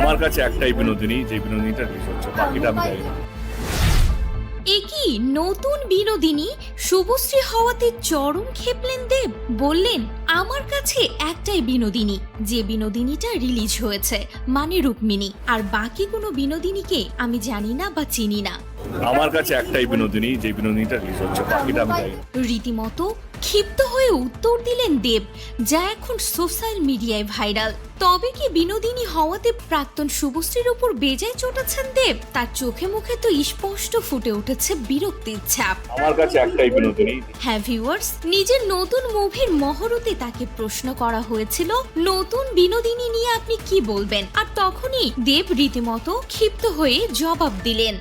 আমার কাছে একটাই বিনোদিনী যে বিনোদিনীটা রিলিজ হচ্ছে বাকিটা আমি জানি না। একই নতুন বিনোদিনী? শুভশ্রী হওয়াতে চরম খেপলেন দেব? বললেন আমার কাছে একটাই বিনোদিনী যে বিনোদিনীটা রিলিজ হয়েছে মানে রুক্মিণী। আর বাকি কোনো বিনোদিনীকে আমি জানি না বা চিনি না। আমার কাছে একটাই বিনোদিনী যে বিনোদিনীটা রিলিজ হচ্ছে বাকিটা আমি জানি রীতিমতো ক্ষিপ্ত হয়ে উত্তর দিলেন দেব যা এখন সোশ্যাল মিডিয়ায় ভাইরাল। তবে কি বিনোদিনী হওয়াতে প্রাক্তন শুভশ্রীর উপর বেজায় চটেছেন দেব? তার চোখে মুখে তো স্পষ্ট ফুটে উঠেছে বিরক্তির ছাপ। আমার কাছে একটাই বিনোদিনী। হ্যাঁ ভিউয়ার্স নিজের নতুন মুভির মহরতে তাকে প্রশ্ন করা হয়েছিল নতুন বিনোদিনী নিয়ে আপনি কি বলবেন? আর তখনই দেব রীতিমতো ক্ষিপ্ত হয়ে জবাব দিলেন।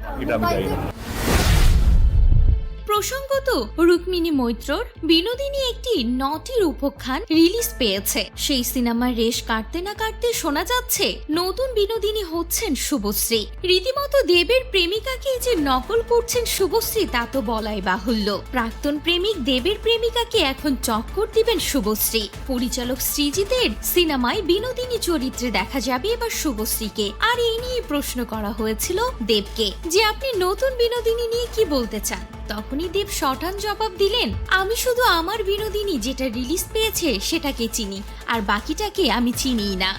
প্রসঙ্গত, রুক্মিণী মৈত্রর বিনোদিনী একটি নটির উপখ্যান রিলিজ পেয়েছে। সেই সিনেমার রেশ কাটতে না কাটতে শোনা যাচ্ছে, নতুন বিনোদিনী হচ্ছেন শুভশ্রী। রীতিমতো দেবের প্রেমিকাকে যে নকল করছেন শুভশ্রী, তা তো বলাই বাহুল্য। প্রাক্তন প্রেমিক দেবের প্রেমিকাকে এখন চক্কর দিবেন শুভশ্রী। পরিচালক সৃজিতের সিনেমায় বিনোদিনী চরিত্রে দেখা যাবে এবার শুভশ্রীকে। আর এই নিয়ে প্রশ্ন করা হয়েছিল দেবকে। যে আপনি নতুন বিনোদিনী নিয়ে কি বলতে চান? তখনই দেব শটান জবাব দিলেন আমি শুধু আমার বিনোদিনী যেটা রিলিজ পেয়েছে সেটাকে চিনি আর বাকিটাকে আমি চিনিই না।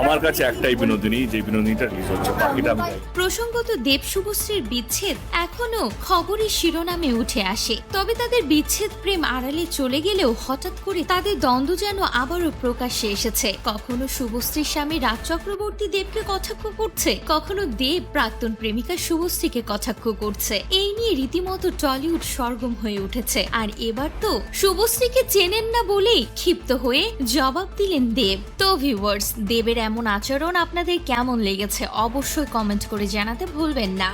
আমার কাছে একটাই বিনোদিনী যে বিনোদিনীটা রিলিজ হচ্ছে বাকিটা আমি প্রসঙ্গত দেব শুভশ্রীর বিচ্ছেদ এখনও খবরের শিরোনামে উঠে আসে। তবে তাদের বিচ্ছেদ প্রেম আড়ালে চলে গেলেও হঠাৎ করে তাদের দ্বন্দ্ব যেন আবারও প্রকাশ্যে এসেছে। কখনো শুভশ্রীর স্বামী রাজ চক্রবর্তী দেবকে কটাক্ষ করছে কখনো দেব প্রাক্তন প্রেমিকা শুভশ্রীকে কটাক্ষ করছে। এই নিয়ে রীতিমতো টলিউড সরগম হয়ে উঠেছে। আর এবার তো শুভশ্রীকে চেনেন না বলেই ক্ষিপ্ত হয়ে জবাব দিলেন দেব। তো ভিউয়ার্স দেবের এমন আচরণ আপনাদের কেমন লেগেছে অবশ্যই কমেন্ট করে জানাতে ভুলবেন না।